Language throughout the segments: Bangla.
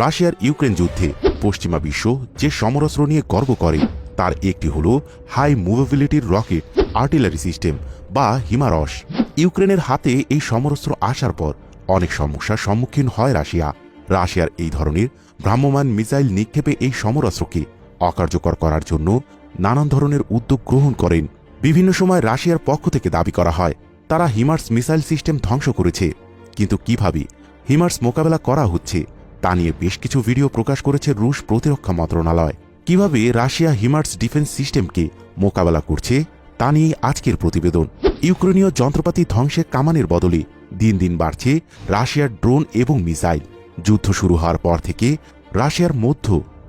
রাশিয়ার ইউক্রেন যুদ্ধে পশ্চিমা বিশ্ব যে সমরাস্ত্র নিয়ে গর্ব করে, তার একটি হল হাই মুভেবিলিটির রকেট, আর্টিলারি সিস্টেম বা হিমারস। ইউক্রেনের হাতে এই সমরাস্ত্র আসার পর অনেক সমস্যার সম্মুখীন হয় রাশিয়া। রাশিয়ার এই ধরনের ভ্রাম্যমান মিসাইল নিক্ষেপে এই সমরাস্ত্রকে অকার্যকর করার জন্য নানান ধরনের উদ্যোগ গ্রহণ করেন। বিভিন্ন সময় রাশিয়ার পক্ষ থেকে দাবি করা হয়, তারা হিমার্স মিসাইল সিস্টেম ধ্বংস করেছে। কিন্তু কীভাবে হিমার্স মোকাবেলা করা হচ্ছে তা নিয়ে বেশ কিছু ভিডিও প্রকাশ করেছে রুশ প্রতিরক্ষা মন্ত্রণালয়। কীভাবে রাশিয়া হিমার্স ডিফেন্স সিস্টেমকে মোকাবেলা করছে, তা নিয়ে আজকের প্রতিবেদন। ইউক্রেনীয় যন্ত্রপাতি ধ্বংসের কামানের বদলে দিন দিন বাড়ছে রাশিয়ার ড্রোন এবং মিসাইল। যুদ্ধ শুরু হওয়ার পর থেকে রাশিয়ার মধ্য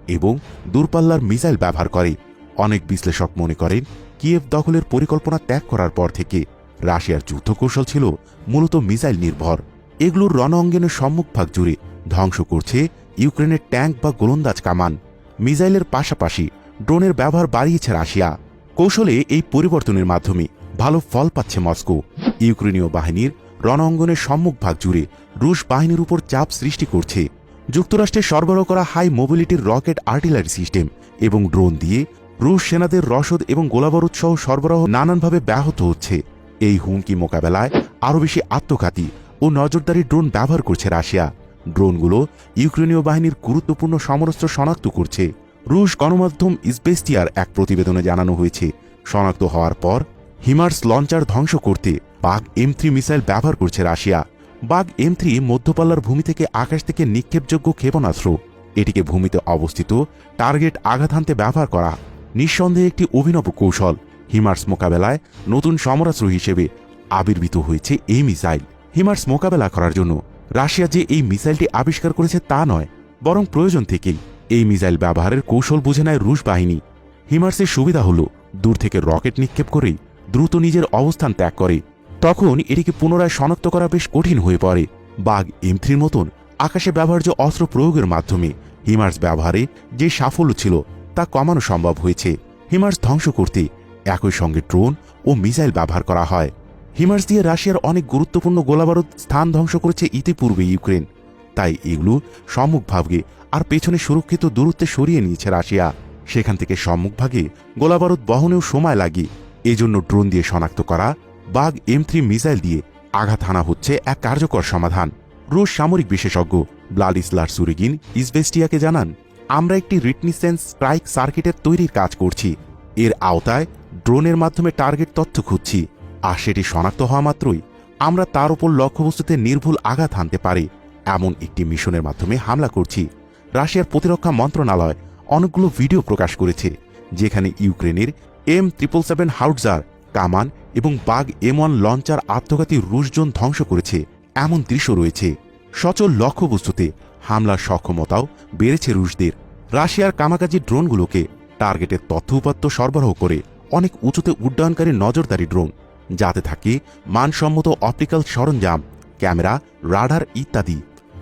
এবং দূরপাল্লার মিসাইল ব্যবহার করে। অনেক বিশ্লেষক মনে করেন, কিয়েভ দখলের পরিকল্পনা ত্যাগ করার পর থেকে রাশিয়ার যুদ্ধ কৌশল ছিল মূলত মিসাইল নির্ভর। এগুলোর রণ রণঅঙ্গনের সম্মুখভাগ জুড়ে ধ্বংস করছে ইউক্রেনের ট্যাঙ্ক বা গোলন্দাজ কামান। মিসাইলের পাশাপাশি ড্রোনের ব্যবহার বাড়িয়েছে রাশিয়া। কৌশলে এই পরিবর্তনের মাধ্যমে ভালো ফল পাচ্ছে মস্কো। ইউক্রেনীয় বাহিনীর রণঅঙ্গনের সম্মুখভাগ জুড়ে রুশ বাহিনীর উপর চাপ সৃষ্টি করছে। যুক্তরাষ্ট্রে সরবরাহ করা হাই মোবিলিটির রকেট আর্টিলারি সিস্টেম এবং ড্রোন দিয়ে রুশ সেনাদের রসদ এবং গোলাবারুদ সহ সরবরাহ নানানভাবে ব্যাহত হচ্ছে। এই হুমকি মোকাবেলায় আরও বেশি আত্মঘাতী ও নজরদারি ড্রোন ব্যবহার করছে রাশিয়া। ড্রোনগুলো ইউক্রেনীয় বাহিনীর গুরুত্বপূর্ণ সমরস্ত্র শনাক্ত করছে। রুশ গণমাধ্যম ইসবেস্টিয়ার এক প্রতিবেদনে জানানো হয়েছে, শনাক্ত হওয়ার পর হিমার্স লঞ্চার ধ্বংস করতে বাঘ এম থ্রি মিসাইল ব্যবহার করছে রাশিয়া। বাঘ এম থ্রি মধ্যপাল্লার ভূমি থেকে আকাশ থেকে নিক্ষেপযোগ্য ক্ষেপণাস্ত্র। এটিকে ভূমিতে অবস্থিত টার্গেট আঘাত হানতে ব্যবহার করা নিঃসন্দেহে একটি অভিনব কৌশল। হিমার্স মোকাবেলায় নতুন সমরাস্ত্র হিসেবে আবির্ভূত হয়েছে এই মিসাইল। হিমার্স মোকাবেলা করার জন্য রাশিয়া যে এই মিসাইলটি আবিষ্কার করেছে তা নয়, বরং প্রয়োজন থেকেই। এই মিসাইল ব্যবহারের কৌশল বুঝে নেয় রুশ বাহিনী। হিমার্সের সুবিধা হল, দূর থেকে রকেট নিক্ষেপ করেই দ্রুত নিজের অবস্থান ত্যাগ করে। তখন এটিকে পুনরায় শনাক্ত করা বেশ কঠিন হয়ে পড়ে। বাঘ এম থ্রির মতন আকাশে ব্যবহার্য অস্ত্র প্রয়োগের মাধ্যমে হিমার্স ব্যবহারে যে সাফল্য ছিল তা কমানো সম্ভব হয়েছে। হিমার্স ধ্বংস করতে একই সঙ্গে ড্রোন ও মিসাইল ব্যবহার করা হয়। হিমার্স দিয়ে রাশিয়ার অনেক গুরুত্বপূর্ণ গোলাবারুদ স্থান ধ্বংস করেছে ইতিপূর্বে ইউক্রেন। তাই এগুলো সম্মুখভাগে আর পেছনে সুরক্ষিত দূরত্বে সরিয়ে নিয়েছে রাশিয়া। সেখান থেকে সম্মুখভাগে গোলাবারুদ বহনেও সময় লাগে। এজন্য ড্রোন দিয়ে শনাক্ত করা, বাঘ এম থ্রি মিসাইল দিয়ে আঘাত হানা হচ্ছে এক কার্যকর সমাধান। রুশ সামরিক বিশেষজ্ঞ ব্লাডিসলার সুরিগিন ইসবেস্টিয়াকে জানান, আমরা একটি রিটনিসেন্স স্ট্রাইক সার্কিটের তৈরির কাজ করছি। এর আওতায় ড্রোনের মাধ্যমে টার্গেট তথ্য খুঁজছি। আর সেটি শনাক্ত হওয়া মাত্রই আমরা তার উপর লক্ষ্যবস্তুতে নির্ভুল আঘাত হানতে পারি, এমন একটি মিশনের মাধ্যমে হামলা করছি। রাশিয়ার প্রতিরক্ষা মন্ত্রণালয় অনেকগুলো ভিডিও প্রকাশ করেছে, যেখানে ইউক্রেনের এম ট্রিপল সেভেন হাউটজার, কামান এবং বাগ এম ওয়ান লঞ্চার আত্মঘাতী রুশজন ধ্বংস করেছে, এমন দৃশ্য রয়েছে। সচল লক্ষ্যবস্তুতে হামলার সক্ষমতাও বেড়েছে রুশদের। রাশিয়ার কামাকাজি ড্রোনগুলোকে টার্গেটের তথ্য উপাত্ত সরবরাহ করে অনেক উঁচুতে উড্ডয়নকারী নজরদারি ড্রোন যাতে থাকে মানসম্মত অপটিক্যাল সরঞ্জাম, ক্যামেরা, রাডার ইত্যাদি।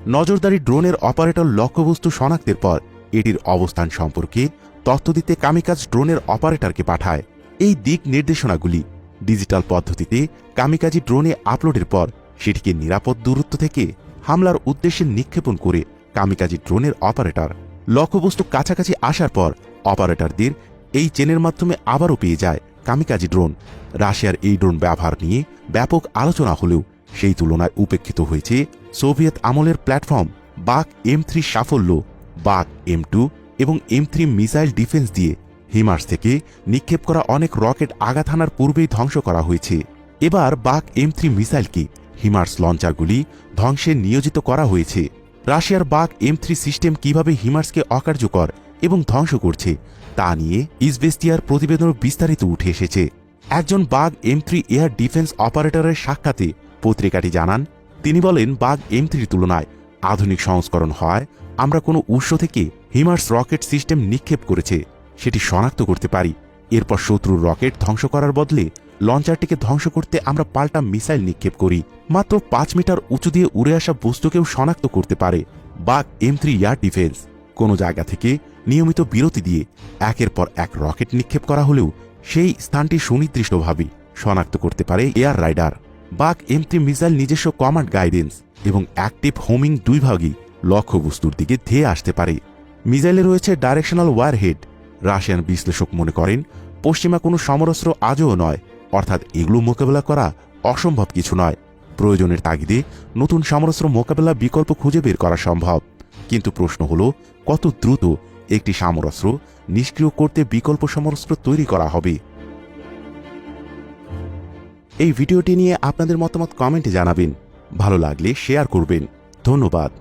নজরদারি ড্রোনের অপারেটর লক্ষ্যবস্তু শনাক্তের পর এটির অবস্থান সম্পর্কে তথ্য দিতে কামিকাজ ড্রোনের অপারেটরকে পাঠায়। এই দিক নির্দেশনাগুলি ডিজিটাল পদ্ধতিতে কামিকাজি ড্রোনে আপলোডের পর সেটিকে নিরাপদ দূরত্ব থেকে হামলার উদ্দেশ্যে নিক্ষেপণ করে কামিকাজি ড্রোনের অপারেটর। লক্ষ্যবস্তু কাছাকাছি আসার পর অপারেটরদের এই চেনের মাধ্যমে আবারও পেয়ে যায়। Kamikaze drone. রাশিয়ার এই ড্রোন ব্যবহার নিয়ে ব্যাপক আলোচনা হলেও সেই তুলনায় উপেক্ষিত হয়েছে সোভিয়েত আমলের প্ল্যাটফর্ম বাক এম থ্রি সাফল্য, বাক এম টু এবং এম থ্রি মিসাইল ডিফেন্স দিয়ে হিমার্স থেকে নিক্ষেপ করা অনেক রকেট আঘাত হানার পূর্বেই ধ্বংস করা হয়েছে। এবার বাক এম থ্রি মিসাইলকে হিমার্স লঞ্চারগুলি ধ্বংসে নিয়োজিত করা হয়েছে। রাশিয়ার বাক এম থ্রি সিস্টেম কীভাবে হিমার্সকে অকার্যকর এবং ধ্বংস করছে তা নিয়ে ইসবেস্টিয়ার প্রতিবেদন বিস্তারিত উঠে এসেছে। একজন বাঘ এম থ্রি এয়ার ডিফেন্স অপারেটরের সাক্ষাতে পত্রিকাটি জানান, তিনি বলেন, বাঘ এম থ্রির তুলনায় আধুনিক সংস্করণ হয় আমরা কোনো উৎস থেকে হিমার্স রকেট সিস্টেম নিক্ষেপ করেছে, সেটি শনাক্ত করতে পারি। এরপর শত্রুর রকেট ধ্বংস করার বদলে লঞ্চারটিকে ধ্বংস করতে আমরা পাল্টা মিসাইল নিক্ষেপ করি। মাত্র পাঁচ মিটার উঁচু দিয়ে উড়ে আসা বস্তুকেও শনাক্ত করতে পারে বাঘ এম থ্রি এয়ার ডিফেন্স। কোনো জায়গা থেকে নিয়মিত বিরতি দিয়ে একের পর এক রকেট নিক্ষেপ করা হলেও সেই স্থানটি সুনির্দিষ্টভাবে শনাক্ত করতে পারে air raider. Buk M missile নিজস্ব কমান্ড গাইডেন্স এবং অ্যাক্টিভ হোমিং দুই ভাগই লক্ষ্যবস্তুর দিকে ধেয়ে আসতে পারে। মিসাইলে রয়েছে ডাইরেকশনাল ওয়ারহেড। রাশিয়ান বিশ্লেষক মনে করেন, পশ্চিমা কোনো সমরাস্ত্র আজও নয়, অর্থাৎ এগুলো মোকাবেলা করা অসম্ভব কিছু নয়। প্রয়োজনের তাগিদে নতুন সমরাস্ত্র মোকাবেলা বিকল্প খুঁজে বের করা সম্ভব। কিন্তু প্রশ্ন হলো, কত দ্রুত একটি সামরস্ত্র নিষ্ক্রিয় করতে বিকল্প সমরাস্ত্র তৈরি করা হবে। এই ভিডিওটি নিয়ে আপনাদের মতামত কমেন্টে জানাবেন। ভালো লাগলে শেয়ার করবেন। ধন্যবাদ।